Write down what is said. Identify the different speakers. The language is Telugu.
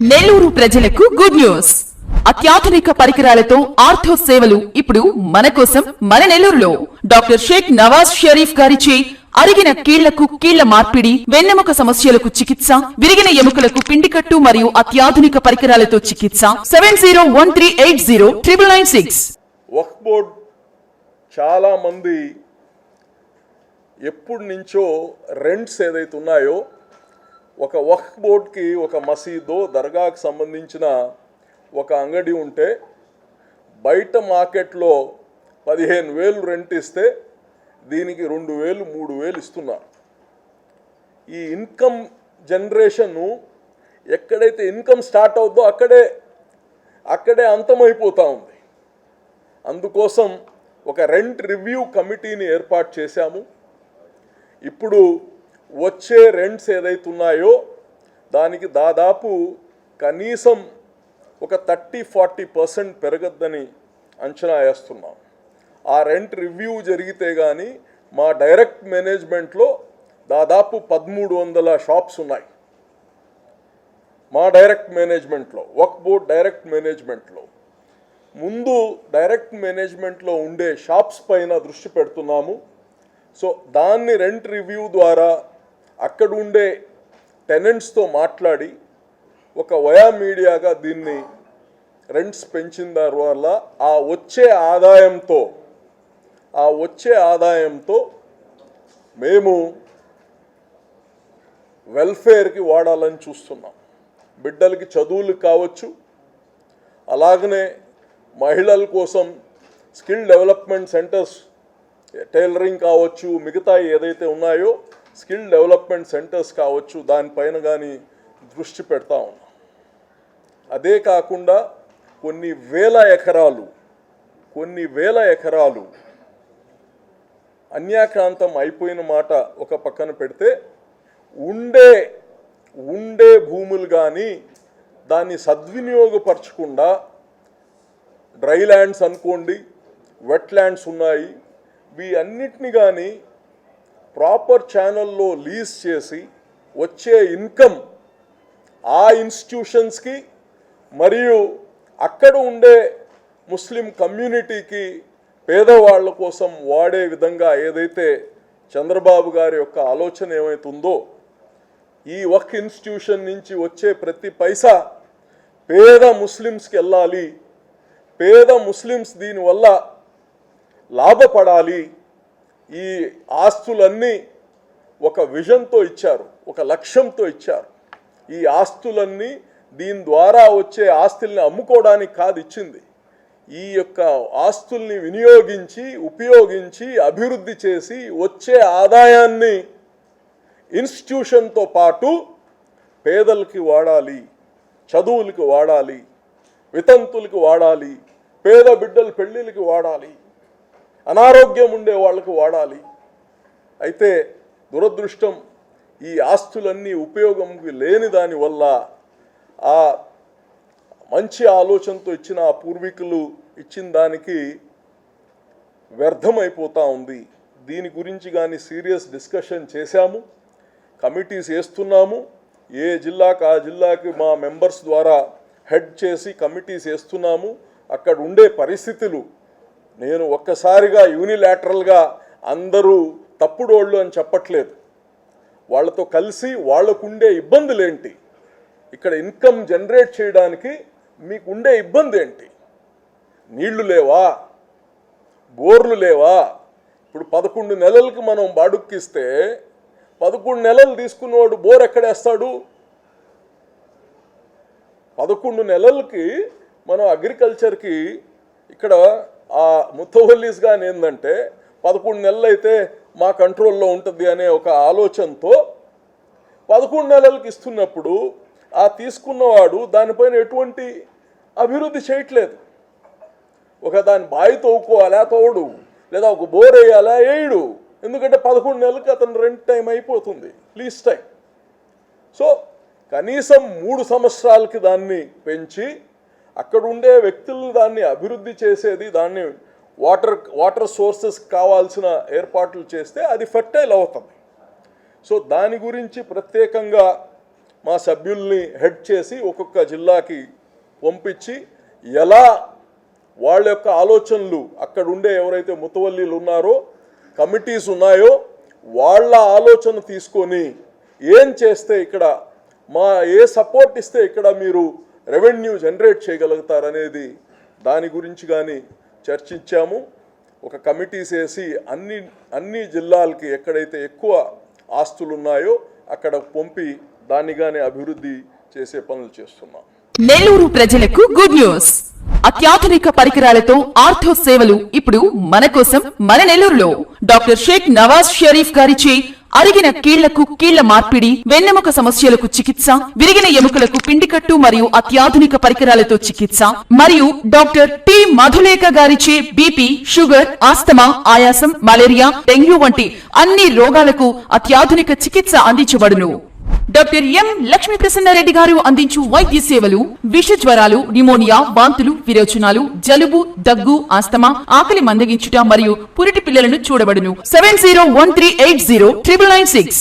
Speaker 1: నెల్లూరు ప్రజలకు గుడ్ న్యూస్. అత్యాధునిక పరికరాలతో ఆర్థో సేవలు ఇప్పుడు మన కోసం మన నెల్లూరులో. డాక్టర్ షేక్ నవాజ్ షరీఫ్ గారిచే అరిగిన కీళ్ళకు కీళ్ళ మార్పిడి వెన్నెముక సమస్యలకు చికిత్స విరిగిన ఎముకలకు పిండికట్టు మరియు అత్యాధునిక పరికరాలతో చికిత్స. Seven zero one three eight zero triple nine six.
Speaker 2: వక్ఫ్ చాలామంది ఎప్పటి నుంచో రెంట్స్ ఏదైతే ఉన్నాయో ఒక వక్ఫ్ బోర్డ్కి ఒక మసీదో దర్గాకు సంబంధించిన ఒక అంగడి ఉంటే బయట మార్కెట్లో పదిహేను వేలు రెంట్ ఇస్తే దీనికి రెండు వేలు మూడు వేలు ఇస్తున్నారు ఈ ఇన్కమ్ జనరేషన్ను ఎక్కడైతే ఇన్కమ్ స్టార్ట్ అవుద్దో అక్కడే అక్కడే అంతమైపోతూ ఉంది. అందుకోసం ఒక రెంట్ రివ్యూ కమిటీని ఏర్పాటు చేశాము. ఇప్పుడు వచ్చే రెంట్స్ ఏదైతే ఉన్నాయో దానికి దాదాపు కనీసం ఒక థర్టీ ఫార్టీ పర్సెంట్ పెరగద్దని అంచనా వేస్తున్నాం. ఆ రెంట్ రివ్యూ జరిగితే కానీ మా డైరెక్ట్ మేనేజ్మెంట్లో దాదాపు పదమూడు వందల షాప్స్ ఉన్నాయి. మా డైరెక్ట్ మేనేజ్మెంట్లో వక్ బోర్డ్ డైరెక్ట్ మేనేజ్మెంట్లో ముందు డైరెక్ట్ మేనేజ్మెంట్లో ఉండే షాప్స్ పైన దృష్టి పెడుతున్నాము. సో దాన్ని రెంట్ రివ్యూ ద్వారా అక్కడ ఉండే టెనెంట్స్తో మాట్లాడి ఒక వయా మీడియాగా దీన్ని రెంట్స్ పెంచిన వల్ల ఆ వచ్చే ఆదాయంతో ఆ వచ్చే ఆదాయంతో మేము వెల్ఫేర్కి వాడాలని చూస్తున్నాం. బిడ్డలకి చదువులు కావచ్చు అలాగనే మహిళల కోసం స్కిల్ డెవలప్మెంట్ సెంటర్స్ టైలరింగ్ కావచ్చు మిగతా ఏదైతే ఉన్నాయో స్కిల్ డెవలప్మెంట్ సెంటర్స్ కావచ్చు దానిపైన కానీ దృష్టి పెడతా ఉన్నాం. అదే కాకుండా కొన్ని వేల ఎకరాలు కొన్ని వేల ఎకరాలు అన్యాక్రాంతం అయిపోయిన మాట ఒక పక్కన పెడితే ఉండే ఉండే భూములు కానీ దాన్ని సద్వినియోగపరచకుండా డ్రై ల్యాండ్స్ అనుకోండి వెట్ ల్యాండ్స్ ఉన్నాయి వీ అన్నిటిని కానీ ప్రాపర్ ఛానల్లో లీజ్ చేసి వచ్చే ఇన్కమ్ ఆ ఇన్స్టిట్యూషన్స్కి మరియు అక్కడ ఉండే ముస్లిం కమ్యూనిటీకి పేదవాళ్ళ కోసం వాడే విధంగా ఏదైతే చంద్రబాబు గారి యొక్క ఆలోచన ఏమైతుందో ఈ వక్ ఇన్స్టిట్యూషన్ నుంచి వచ్చే ప్రతి పైసా పేద ముస్లిమ్స్కి వెళ్ళాలి. పేద ముస్లిమ్స్ దీనివల్ల లాభపడాలి. ఈ ఆస్తులన్నీ ఒక విజన్తో ఇచ్చారు ఒక లక్ష్యంతో ఇచ్చారు. ఈ ఆస్తులన్నీ దీని ద్వారా వచ్చే ఆస్తుల్ని అమ్ముకోవడానికి కాదు ఇచ్చింది. ఈ యొక్క ఆస్తుల్ని వినియోగించి ఉపయోగించి అభివృద్ధి చేసి వచ్చే ఆదాయాన్ని ఇన్స్టిట్యూషన్తో పాటు పేదలకి వాడాలి చదువులకి వాడాలి వితంతులకి వాడాలి పేద బిడ్డల పెళ్ళిళ్ళకి వాడాలి. అనారోగ్యం ఉండే వాళ్ళకి వాడాలి. అయితే దురదృష్టం ఈ ఆస్తులన్నీ ఉపయోగంకి లేని దానివల్ల ఆ మంచి ఆలోచనతో ఇచ్చిన ఆ పూర్వీకులు ఇచ్చిన దానికి వ్యర్థమైపోతూ ఉంది. దీని గురించి కానీ సీరియస్ డిస్కషన్ చేశాము. కమిటీస్ వేస్తున్నాము. ఏ జిల్లాకు ఆ జిల్లాకి మా మెంబర్స్ ద్వారా హెడ్ చేసి కమిటీస్ వేస్తున్నాము. అక్కడ ఉండే పరిస్థితులు నేను ఒక్కసారిగా యూనిలాటరల్గా అందరూ తప్పుడోళ్ళు అని చెప్పట్లేదు. వాళ్ళతో కలిసి వాళ్ళకుండే ఇబ్బందులేంటి? ఇక్కడ ఇన్కమ్ జనరేట్ చేయడానికి మీకు ఉండే ఇబ్బంది ఏంటి నీళ్ళు లేవా? బోర్లు లేవా? ఇప్పుడు పదకొండు నెలలకి మనం బాడుక్కిస్తే పదకొండు నెలలు తీసుకున్నవాడు బోర్ ఎక్కడేస్తాడు? పదకొండు నెలలకి మనం అగ్రికల్చర్కి ఇక్కడ ఆ ముత్తవల్లీస్ కానీ ఏంటంటే పదకొండు నెలలు అయితే మా కంట్రోల్లో ఉంటుంది అనే ఒక ఆలోచనతో పదకొండు నెలలకు ఇస్తున్నప్పుడు ఆ తీసుకున్నవాడు దానిపైన ఎటువంటి అభివృద్ధి చేయట్లేదు. ఒక దాని బావి తవ్వుకోవాలా తోడు లేదా ఒక బోర్ వేయాలా వేయడు ఎందుకంటే పదకొండు నెలలకు అతను రెంట్ టైం అయిపోతుంది లీజ్ టైం. సో కనీసం మూడు సంవత్సరాలకి దాన్ని పెంచి అక్కడ ఉండే వ్యక్తులను దాన్ని అభివృద్ధి చేసేది దాన్ని వాటర్ వాటర్ సోర్సెస్ కావాల్సిన ఏర్పాట్లు చేస్తే అది ఫెర్టైల్ అవుతుంది. సో దాని గురించి ప్రత్యేకంగా మా సభ్యుల్ని హెడ్ చేసి ఒక్కొక్క జిల్లాకి పంపించి ఎలా వాళ్ళ యొక్క ఆలోచనలు అక్కడ ఉండే ఎవరైతే ముతవల్లీలు ఉన్నారో కమిటీస్ ఉన్నాయో వాళ్ళ ఆలోచన తీసుకొని ఏం చేస్తే ఇక్కడ మా ఏ సపోర్ట్ ఇస్తే ఇక్కడ మీరు రెవెన్యూ జనరేట్ చేయగలుగుతారనేది దాని గురించి కానీ చర్చించాము. ఒక కమిటీస్ వేసి అన్ని అన్ని జిల్లాలకి ఎక్కడైతే ఎక్కువ ఆస్తులు ఉన్నాయో అక్కడ పంపి దాన్ని కానీ అభివృద్ధి చేసే పనులు చేస్తున్నాం.
Speaker 1: నెల్లూరు ప్రజలకు గుడ్ న్యూస్. అత్యాధునిక పరికరాలతో ఆర్థో సేవలు ఇప్పుడు మన కోసం మన నెల్లూరులో. డాక్టర్ షేక్ నవాజ్ షరీఫ్ గారిచే అరిగిన కీళ్ళకు కీళ్ళ మార్పిడి వెన్నెముక సమస్యలకు చికిత్స విరిగిన ఎముకలకు పిండికట్టు మరియు అత్యాధునిక పరికరాలతో చికిత్స మరియు డాక్టర్ టి. మధులేఖ గారిచే బీపీ షుగర్ ఆస్తమా ఆయాసం మలేరియా డెంగ్యూ వంటి అన్ని రోగాలకు అత్యాధునిక చికిత్స అందించబడును. డాక్టర్ ఎం లక్ష్మీ ప్రసన్నారెడ్డి గారు అందించు వైద్య సేవలు విష జ్వరాలు నిమోనియా వాంతులు విరోచనాలు జలుబు దగ్గు ఆస్తమా ఆకలి మందగించుట మరియు పురిటి పిల్లలను చూడబడును. Seven zero one three eight zero triple nine six.